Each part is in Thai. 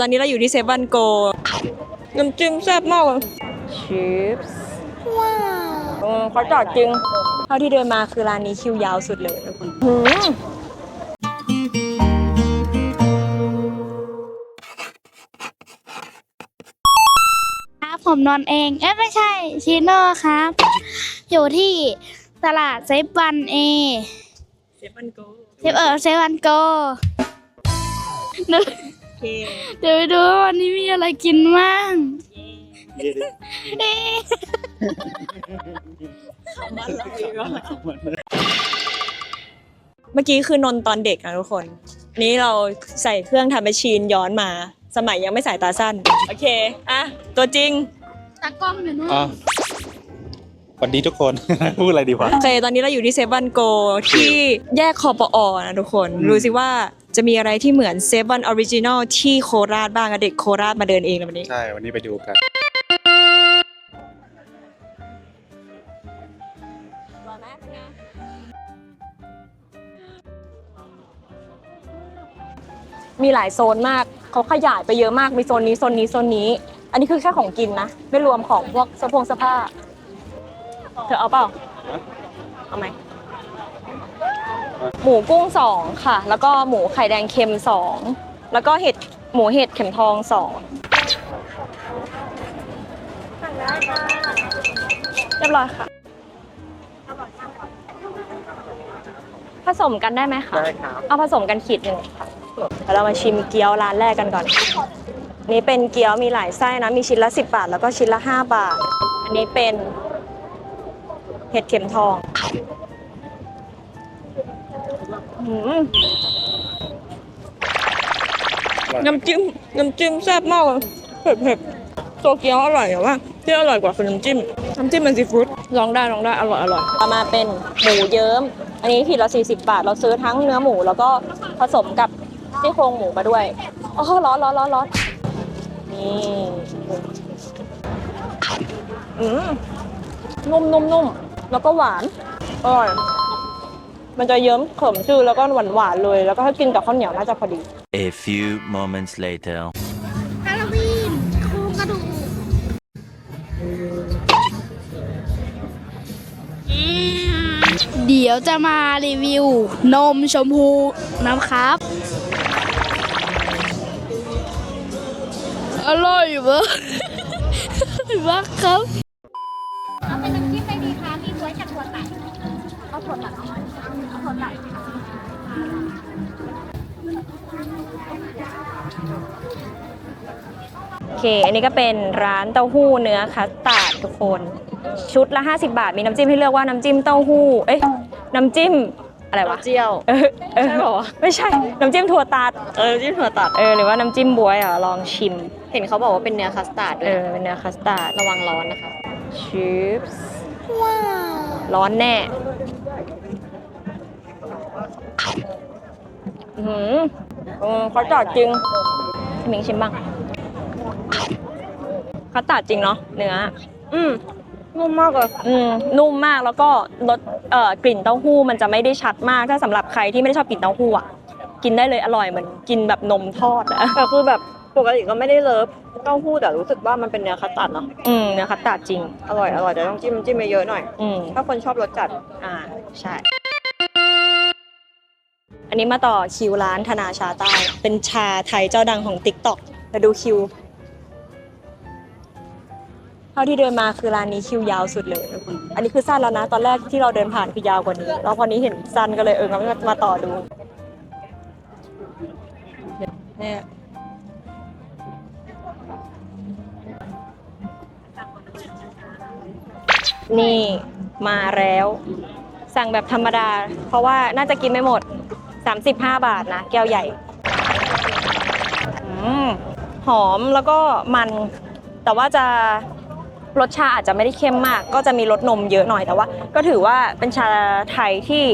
ตอนนี้เราอยู่ที่เซเว่นโกน้ำจิ้มแซ่บมากเลยชิปส์ว้าวเขาจอดจริง เท่าที่เดินมาคือร้านนี้คิวยาวสุดเลยทุกคนหืมครับผมนอนเอง เอ้ยไม่ใช่ชีโน่ครับ อยู่ที่ตลาดเซฟวันเอ เซเว่นโก เซฟเออเซฟวันโกเดี๋ยวโอ เคเดี๋ยวไปดูว่าวันนี้มีอะไรกินบ้างเอ๊ะเมื่อกี้คือนนท์ตอนเด็กนะทุกคน นี้เราใส่เครื่องทำแมชชีนย้อนมา สมัยยังไม่ใส่ตาสั้น โอเค อะ ตัวจริง ตากล้องอยู่นู่นอะสวัสดีทุกคน พูดอะไรดีวะ โอเค ตอนนี้เราอยู่ที่เซเว่นโกที่แยกคอปอนะทุกคนอืมดูสิว่า จะมีอะไรที่เหมือนเซเว่นออริจินอลที่โคราชบ้างอะเด็กโคราชมาเดินเองเลยวันนี้ ใช่วันนี้ไปดูกัน มีหลายโซนมากเขาขยายไปเยอะมากมีโซนนี้โซนนี้โซนนี้ อันนี้คือแค่ของกินนะไม่รวมของพวกเสื้อผงเสื้อผ้าเธอเอาเปล่าเอาไหม หมูกุ้งสองค่ะ แล้วก็หมูไข่แดงเค็มสองแล้วก็เห็ดหมูเห็ดเข็มทองสองเรียบร้อยค่ะ ผสมกันได้ไหมคะได้ครับ เอาผสมกันขีดหนึ่งค่ะเดี๋ยวเรามาชิมเกี๊ยวร้านแรกกันก่อน นี่เป็นเกี๊ยวมีหลายไส้นะมีชิ้นละ 10 บาท แล้วก็ชิ้นละ 5 บาท อันนี้เป็นเห็ดเข็มทองอืม น้ำจิ้มน้ำจิ้มแซ่บมากเลยเผ็ดเผ็ดตัวเกี๊ยวอร่อยแต่ว่าที่อร่อยกว่าคือน้ำจิ้มน้ำจิ้มเป็นซีฟู้ดลองได้ลองได้อร่อยอร่อยเอามาเป็นหมูเยิ้ม อันนี้ขีดละ40 บาท เราซื้อทั้งเนื้อหมูแล้วก็ผสมกับซี่โครงหมูมาด้วยอ๋อร้อนร้อนร้อนร้อนนี่อืมนุ่มนุ่มนุ่มแล้วก็หวานอร่อย มันจะเยิ้มเขิมชื่อแล้วก็หวานหวานๆเลย แล้วก็ถ้ากินกับข้าวเหนียวน่าจะพอดี A few moments later. ฮาโลวีนโครงกระดูกเดี๋ยวจะมารีวิวนมชมพูนะครับ อร่อยมากอร่อยมากครับ โอเค อันนี้ก็เป็นร้านเต้าหู้เนื้อคัสตาร์ดทุกคน ชุดละ 50 บาท มีน้ำจิ้มให้เลือกว่าน้ำจิ้มเต้าหู้ เอ๊ะน้ำจิ้มอะไรวะเจียวเออเออไม่ใช่ น้ำจิ้มถั่วตัด เออจิ้มถั่วตัด เออ หรือว่าน้ำจิ้มบวยอะ ลองชิม เห็นเขาบอกว่าเป็นเนื้อคัสตาร์ดด้เอวยอ เป็นเนื้อคัสตาร์ด ระวังร้อนนะคะชิปส์ร้อนแน่อื้อ หือเออเขาจอดจริงพี่มิงชิมบ้างเขาตัดจริงเนาะเนื้อ อืมนุ่มมากเลยอืมนุ่มมากแล้วก็รสเอ่อกลิ่นเต้าหู้มันจะไม่ได้ชัดมากถ้าสำหรับใครที่ไม่ได้ชอบกลิ่นเต้าหู้อะกินได้เลยอร่อยเหมือนกินแบบนมทอดอะแต่คือแบบปกติก็ไม่ได้เลิฟเต้าหู้แต่รู้สึกว่ามันเป็นเนื้อคัสตาร์ดเนาะอืมเนื้อคัสตาร์ดจริง อร่อยอร่อยแต่ต้องจิ้มจิ้มเยอะๆหน่อย อืมถ้าคนชอบรสจัด อ่าใช่ อันนี้มาต่อคิวร้านธนาชาใต้เป็นชาไทยเจ้าดังของ t ิ k t o k มาดูคิว เท่าที่เดินมาคือร้านนี้คิวยาวสุดเลยทุกคนอันนี้คือสั้นแล้วนะ ตอนแรกที่เราเดินผ่านคือยาวกว่านี้ แล้วพอนี้เห็นสั้นก็เลยเอองั้นมาต่อดูเนี่ยนี่มาแล้ว สั่งแบบธรรมดา เพราะว่าน่าจะกินไม่หมด 35 บาทนะ แก้วใหญ่อหอมแล้วก็มัน แต่ว่าจะรสชาอาจจะไม่ได้เข้มมาก ก็จะมีรสนมเยอะหน่อยแต่ว่า ก็ถือว่าเป็นชาไทยที่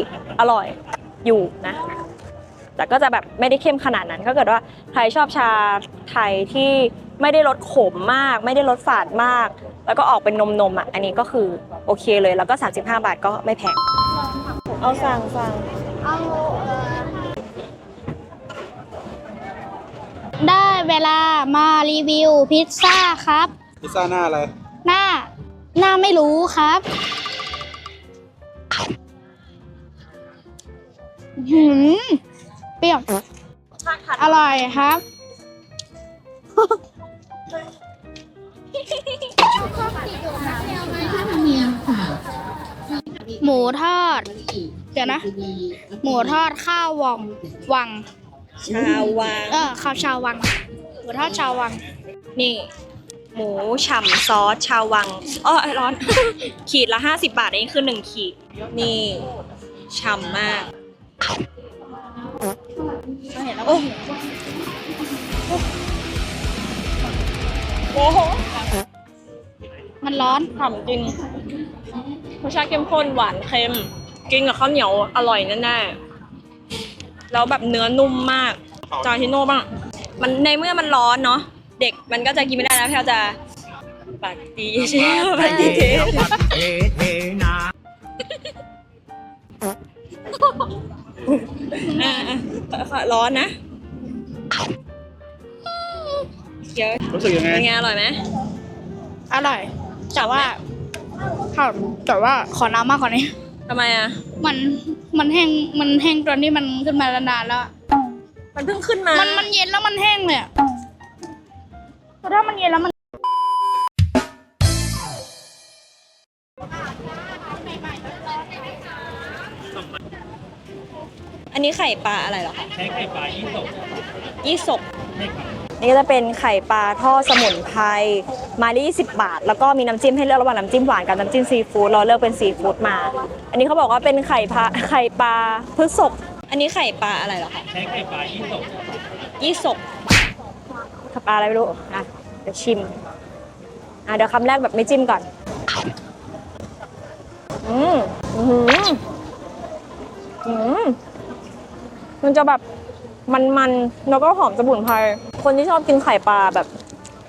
อร่อยอยู่นะ แต่ก็จะแบบไม่ได้เข้มขนาดนั้นถ้าเกิดว่าใครชอบชาไทยที่ไม่ได้รสขมมาก ไม่ได้รสฝาดมาก แล้วก็ออกเป็นนมนมอะอันนี้ก็คือโอเคเลยแล้วก็ 35 บาทก็ไม่แพงเอาสั่งสั่งเอา ได้เวลามารีวิวพิซซ่าครับ พิซซ่าหน้าอะไร หน้า หน้าไม่รู้ครับหืมเปรี้ยวอร่อยครับ หมูทอด เดี๋ยวนะ หมูทอดข้าววังวัง ชาววัง เออข้าวชาววังหมูทอดชาววัง นี่ หมูฉ่ำซอสชาววังอ้อร้อน ขีดละ 50 บาทเองคือ1ขีด นี่ฉ่ำมากโอ้โอ้โหมันร้อน ฉ่ำจริงรสชาติเข้มข้นหวานเค็ม กินกับข้าวเหนียวอร่อยแน่ๆ แล้วแบบเนื้อนุ่มมากจาฮิโน่บ้าง มันในเมื่อมันร้อนเนาะเด็กมันก็จะกินไม่ได้แล้วแพลจะปากดีใช่ไหมปากดีเทอะอะร้อนนะเดี๋ยวรู้สึกยังไงเป็นไงอร่อยไหมอร่อย แต่ว่าค่ะแต่ว่าขอน้ำมากกว่านี้ทำไมอะ มัน มันแห้งมันแห้งตอนที่มันขึ้นมานานๆแล้วอะมันเพิ่งขึ้นมามันมันเย็นแล้วมันแห้งเลยอะแต่ถ้ามันเย็นแล้วมันอันนี้ไข่ปลาอะไรเหรอคะใช้ไข่ปลายี่สกยี่สก นี่ก็จะเป็นไข่ปลาทอดสมุนไพรไมาละ20 บาท แล้วก็มีน้ำจิ้มให้เลือกระหว่างน้ำจิ้มหวานกับน้ำจิ้มซีฟู้ดเราเลือกเป็นซีฟู้ดมา อันนี้เขาบอกว่าเป็นไข่ปลาไข่ปลาพฤกษกอันนี้ไข่ปลาอะไรเหรอคะใช้ไข่ปลายี่สกยี่สกไข่ปลาอะไรไม่รู้อะเดี๋ยวชิมอะเดี๋ยวคำแรกแบบไม่จิ้มก่อนอืมอืมอืมมันจะแบบ มันๆแล้วก็หอมสมุนไพร คนที่ชอบกินไข่ปลาแบบ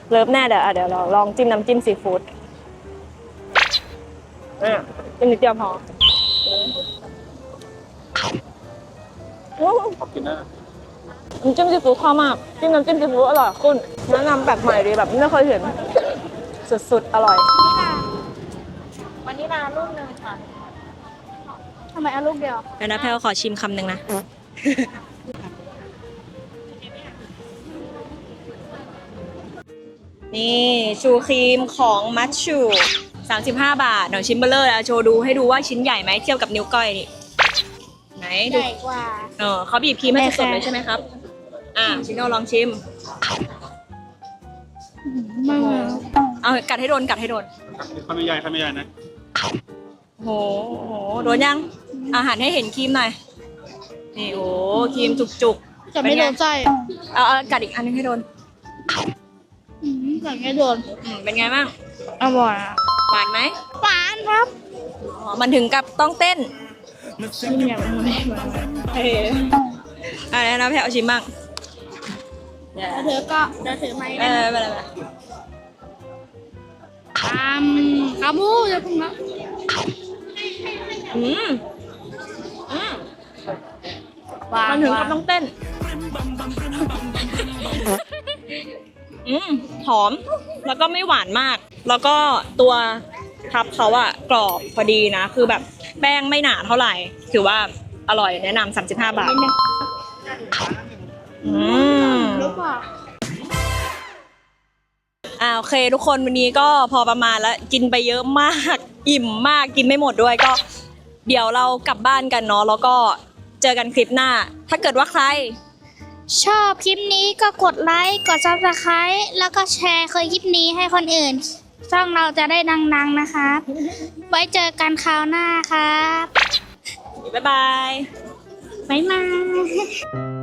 เลิฟแน่เดี๋ยวอะเดี๋ยวเราลองจิ้มน้ำจิ้มซีฟู้ดอะจิ้มนิดเดียวพออืมกินนะน้ำจิ้มซีฟู้ดเข้ามากจิ้มน้ำจิ้มซีฟู้ดอร่อยขึ้นแนะนำแบบใหม่ดีแบบไม่เคยเห็น สุดๆ อร่อยวันนี้นาลูกหนึ่งค่ะทำไมเอาลูกเดียวเดี๋ยวนะแพลวขอชิมคำหนึ่งนะ นี่ชูครีมของมัชชู35 บาทเดี๋ยวชิ้นเบลเลอร์แล้วโชว์ดูให้ดูว่าชิ้นใหญ่ไหมเทียบกับนิ้วก้อยนี่ไหนใหดูญ่กว่า เออเขาบีบครีมให้ไม่สดๆค่ะเลยใช่ไหมครับ อ่าชิโน่ลองชิม มากเอากัดให้โดนกัดให้โดนคำใหญ่คำใหญ่นะโหโหโดนยังอาหารให้เห็นครีมหน่อยนี่โอ้ครีมจุกๆจะไม่โดนใจ เอาเอากัดอีกอันนึงให้โดน อืมแต่ไม่โดนอืมเป็นไงบ้าง อร่อยอะหวานไหมหวานครับอ๋อมันถึงกับต้องเต้นชิมอย่างมันไม่หวานเอออะไรนะแพลวชิมบ้างเดี๋ยวแล้วเธอก็เดี๋ยวถือไม้เอได้อไปเลยไปเลยตามคาบูจะพุ่งแล้วอืมอืมหวานมันถึงหวากับต้องเต้น อืมหอม แล้วก็ไม่หวานมาก แล้วก็ตัวทับเขาอะกรอบพอดีนะ คือแบบแป้งไม่หนาเท่าไหร่ ถือว่าอร่อยแนะนำ35 บาท อืมรู้เปล่าอ่าโอเคทุกคนวันนี้ก็พอประมาณแล้วกินไปเยอะมาก อิ่มมากกินไม่หมดด้วยก็ เดี๋ยวเรากลับบ้านกันเนาะแล้วก็เจอกันคลิปหน้า ถ้าเกิดว่าใคร ชอบคลิปนี้ก็กดไลค์กดซับสไครต์แล้วก็แชร์คลิปนี้ให้คนอื่น ช่องเราจะได้ดังๆนะครับ ไว้เจอกันคราวหน้าครับ บ๊ายบาย บ๊ายบาย